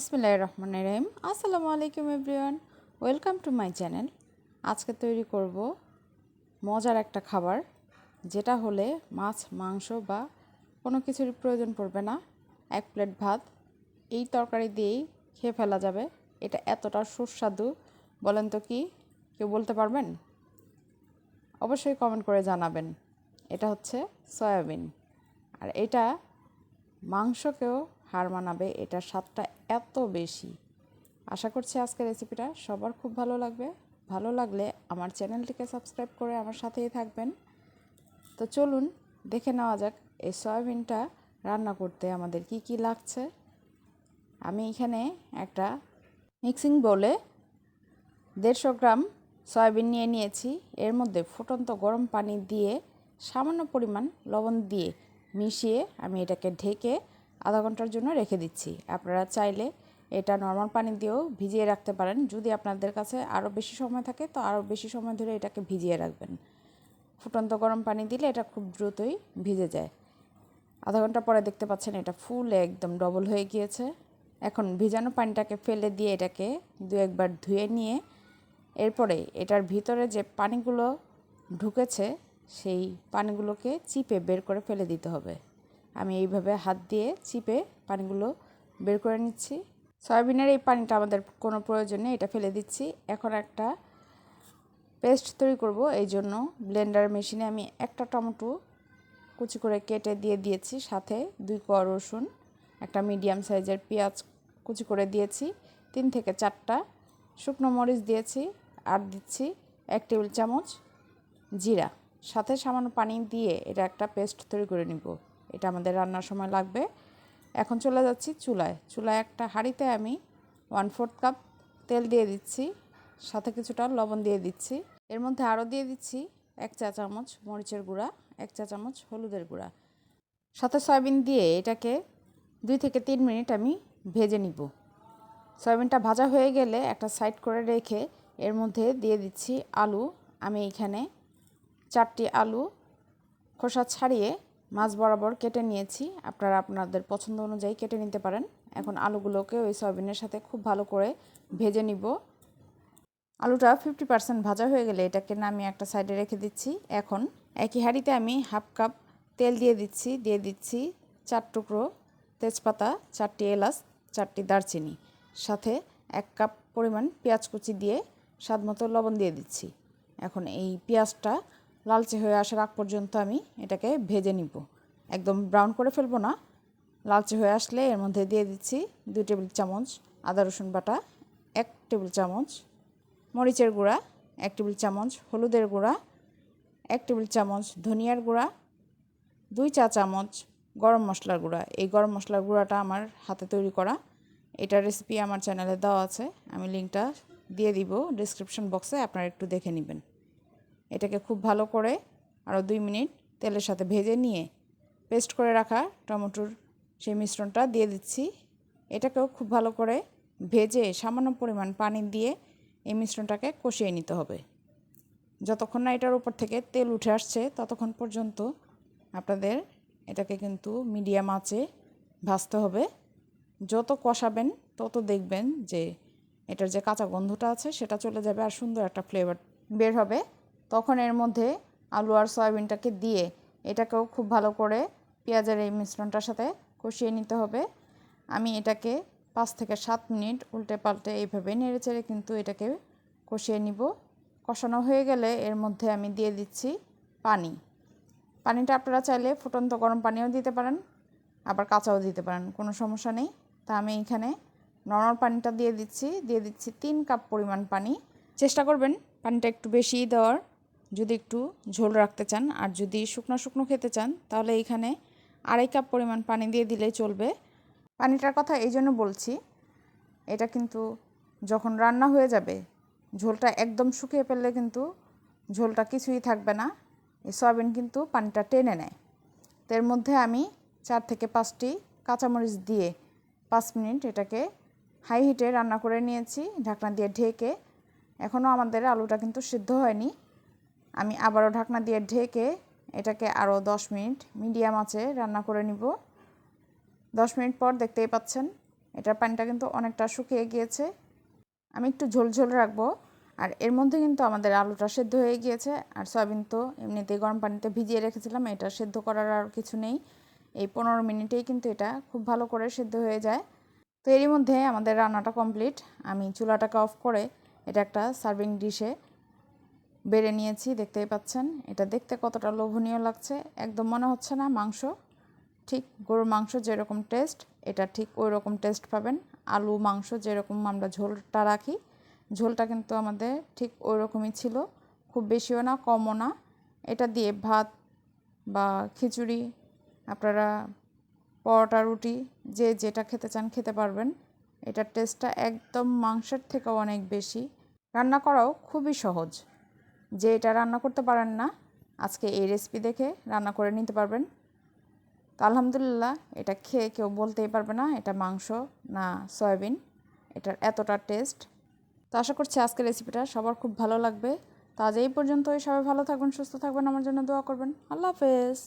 বিসমিল্লাহ রহমান রহিম। আসসালামু আলাইকুম everyone, welcome to my channel. আজকে তৈরি করব মজার একটা খাবার, যেটা হলে মাছ, মাংস বা কোনো কিছুর প্রয়োজন পড়বে না। এক প্লেট ভাত, এই তরকারি দিয়েই খেয়ে ফেলা যাবে। এটা এতটা সুস্বাদু, বলেন তো কি, কেউ বলতে পারবেন? অবশ্যই কমেন্ট করে জানাবেন। এটা হচ্ছে সয়াবিন। আর এটা মাংসকেও হার মানাবে এটার স্বাদটা এত বেশি। আশা করছি আজকের রেসিপিটা সবার খুব ভালো লাগবে। ভালো লাগলে আমার চ্যানেলটিকে সাবস্ক্রাইব করে আমার সাথেই থাকবেন। তো চলুন, দেখে নেওয়া যাক এই সয়াবিনটা রান্না করতে আমাদের কি কি লাগছে। আমি এখানে একটা মিক্সিং বলে দেড়শো গ্রাম সয়াবিন নিয়ে নিয়েছি। এর মধ্যে ফুটন্ত গরম পানি দিয়ে সামান্য পরিমাণ লবণ দিয়ে মিশিয়ে আমি এটাকে ঢেকে আধা ঘণ্টার জন্য রেখে দিচ্ছি। আপনারা চাইলে এটা নর্মাল পানি দিয়েও ভিজিয়ে রাখতে পারেন। যদি আপনাদের কাছে আরও বেশি সময় থাকে, তো আরও বেশি সময় ধরে এটাকে ভিজিয়ে রাখবেন। ফুটন্ত গরম পানি দিলে এটা খুব দ্রুতই ভিজে যায়। আধা ঘণ্টা পরে দেখতে পাচ্ছেন এটা ফুলে একদম ডবল হয়ে গিয়েছে। এখন ভিজানো পানিটাকে ফেলে দিয়ে এটাকে দু একবার ধুয়ে নিয়ে এরপরে এটার ভিতরে যে পানিগুলো ঢুকেছে, সেই পানিগুলোকে চিপে বের করে ফেলে দিতে হবে। আমি এইভাবে হাত দিয়ে চিপে পানিগুলো বের করে নিচ্ছি। সয়াবিনের এই পানিটা আমাদের কোনো প্রয়োজন নেই, এটা ফেলে দিচ্ছি। এখন একটা পেস্ট তৈরি করব, এই জন্য ব্লেন্ডার মেশিনে আমি একটা টমেটো কুচি করে কেটে দিয়ে দিয়েছি, সাথে দুই কোয়া রসুন, একটা মিডিয়াম সাইজের পেঁয়াজ কুচি করে দিয়েছি, তিন থেকে চারটা শুকনো মরিচ দিয়েছি, আর দিচ্ছি এক টেবিল চামচ জিরা। সাথে সামান্য পানি দিয়ে এটা একটা পেস্ট তৈরি করে নিব। এটা আমাদের রান্নার সময় লাগবে। এখন চলে যাচ্ছি চুলায়। চুলায় একটা হাঁড়িতে আমি ওয়ান ফোর্থ কাপ তেল দিয়ে দিচ্ছি, সাথে কিছুটা লবণ দিয়ে দিচ্ছি। এর মধ্যে আরও দিয়ে দিচ্ছি এক চা চামচ মরিচের গুঁড়া, এক চা চামচ হলুদের গুঁড়া। সাথে সয়াবিন দিয়ে এটাকে দুই থেকে তিন মিনিট আমি ভেজে নিব। সয়াবিনটা ভাজা হয়ে গেলে একটা সাইড করে রেখে এর মধ্যে দিয়ে দিচ্ছি আলু। আমি এখানে চারটি আলু খোসা ছাড়িয়ে মাছ বরাবর কেটে নিয়েছি। আপনারা আপনাদের পছন্দ অনুযায়ী কেটে নিতে পারেন। এখন আলুগুলোকে ওই সয়াবিনের সাথে খুব ভালো করে ভেজে নিব। আলুটা ফিফটি পার্সেন্ট ভাজা হয়ে গেলে এটাকে নামিয়ে একটা সাইডে রেখে দিচ্ছি। এখন একই হাঁড়িতে আমি হাফ কাপ তেল দিয়ে দিচ্ছি। দিয়ে দিচ্ছি চার টুকরো তেজপাতা, চারটি এলাচ, চারটি দারচিনি। সাথে এক কাপ পরিমাণ পেঁয়াজ কুচি দিয়ে স্বাদ মতো লবণ দিয়ে দিচ্ছি। এখন এই পেঁয়াজটা লালচে হয়ে আসার আগ পর্যন্ত আমি এটাকে ভেজে নিব। একদম ব্রাউন করে ফেলব না। লালচে হয়ে আসলে এর মধ্যে দিয়ে দিচ্ছি দুই টেবিল চামচ আদা, রসুন বাটা, এক টেবিল চামচ মরিচের গুঁড়া, এক টেবিল চামচ হলুদের গুঁড়া, এক টেবিল চামচ ধনিয়ার গুঁড়া, দুই চা চামচ গরম মশলার গুঁড়া। এই গরম মশলার গুঁড়াটা আমার হাতে তৈরি করা। এটার রেসিপি আমার চ্যানেলে দেওয়া আছে। আমি লিঙ্কটা দিয়ে দিব ডিসক্রিপশন বক্সে আপনারা একটু দেখে নেবেন। এটাকে খুব ভালো করে আরও দুই মিনিট তেলের সাথে ভেজে নিয়ে পেস্ট করে রাখা টমেটোর সেই মিশ্রণটা দিয়ে দিচ্ছি। এটাকেও খুব ভালো করে ভেজে সামান্য পরিমাণ পানি দিয়ে এই মিশ্রণটাকে কষিয়ে নিতে হবে। যতক্ষণ না এটার উপর থেকে তেল উঠে আসছে, ততক্ষণ পর্যন্ত আপনাদের এটাকে কিন্তু মিডিয়াম আঁচে ভাজতে হবে। যত কষাবেন, তত দেখবেন যে এটার যে কাঁচা গন্ধটা আছে, সেটা চলে যাবে আর সুন্দর একটা ফ্লেভার বের হবে। তখন এর মধ্যে আলু আর সয়াবিনটাকে দিয়ে এটাকেও খুব ভালো করে পেঁয়াজের এই মিশ্রণটার সাথে কষিয়ে নিতে হবে। আমি এটাকে পাঁচ থেকে সাত মিনিট উল্টে পাল্টে এইভাবে নেড়ে চেড়ে কিন্তু এটাকে কষিয়ে নিব। কষানো হয়ে গেলে এর মধ্যে আমি দিয়ে দিচ্ছি পানি। পানিটা আপনারা চাইলে ফুটন্ত গরম পানিও দিতে পারেন, আবার কাঁচাও দিতে পারেন, কোনো সমস্যা নেই। তা আমি এখানে নর্মাল পানিটা দিয়ে দিচ্ছি দিয়ে দিচ্ছি তিন কাপ পরিমাণ পানি। চেষ্টা করবেন পানিটা একটু বেশিই দেওয়ার। যদি একটু ঝোল রাখতে চান আর যদি শুকনো শুকনো খেতে চান, তাহলে এইখানে আড়াই কাপ পরিমাণ পানি দিয়ে দিলেই চলবে। পানিটার কথা এই জন্য বলছি, এটা কিন্তু যখন রান্না হয়ে যাবে, ঝোলটা একদম শুকিয়ে ফেললে কিন্তু ঝোলটা কিছুই থাকবে না। এই সয়াবিন কিন্তু পানিটা টেনে নেয়। তো এর মধ্যে আমি চার থেকে পাঁচটি কাঁচামরিচ দিয়ে পাঁচ মিনিট এটাকে হাই হিটে রান্না করে নিয়েছি, ঢাকনা দিয়ে ঢেকে। এখনও আমাদের আলুটা কিন্তু সিদ্ধ হয়নি। আমি আবারও ঢাকনা দিয়ে ঢেকে এটাকে আরও দশ মিনিট মিডিয়াম আঁচে রান্না করে নিব। দশ মিনিট পর দেখতেই পাচ্ছেন, এটার পানিটা কিন্তু অনেকটা শুকিয়ে গিয়েছে। আমি একটু ঝোল ঝোল রাখব, আর এর মধ্যে কিন্তু আমাদের আলুটা সেদ্ধ হয়ে গিয়েছে, আর সয়াবিন তো এমনিতেই গরম পানিতে ভিজিয়ে রেখেছিলাম, এটা সেদ্ধ করার আর কিছু নেই। এই পনেরো মিনিটেই কিন্তু এটা খুব ভালো করে সেদ্ধ হয়ে যায়। তো এরই মধ্যে আমাদের রান্নাটা কমপ্লিট, আমি চুলাটাকে অফ করে এটা একটা সার্ভিং ডিশে বেড়ে নিয়েছি, দেখতেই পাচ্ছেন। এটা দেখতে কতটা লোভনীয় লাগছে। একদম মনে হচ্ছে না মাংস। ঠিক গরুর মাংস যেরকম টেস্ট এটা ঠিক ওই রকম টেস্ট পাবেন। আলু, মাংস যেরকম আমরা ঝোলটা রাখি, ঝোলটা কিন্তু আমাদের ঠিক ওই রকমই ছিল। খুব বেশিও না, কমও না। এটা দিয়ে ভাত বা খিচুড়ি, আপনারা পরোটা, রুটি, যে যেটা খেতে চান খেতে পারবেন। এটার টেস্টটা একদম মাংসের থেকেও অনেক বেশি। রান্না করাও খুবই সহজ। যে এটা রান্না করতে পারেন না, আজকে এই রেসিপি দেখে রান্না করে নিতে পারবেন। তো আলহামদুলিল্লাহ, এটা খেয়ে কেউ বলতেই পারবে না এটা মাংস না সয়াবিন, এটার এতটা টেস্ট তো আশা করছি আজকের রেসিপিটা সবার খুব ভালো লাগবে। তো আজ এই পর্যন্তই। সবাই ভালো থাকবেন, সুস্থ থাকবেন। আমার জন্য দোয়া করবেন। আল্লাহ হাফেজ।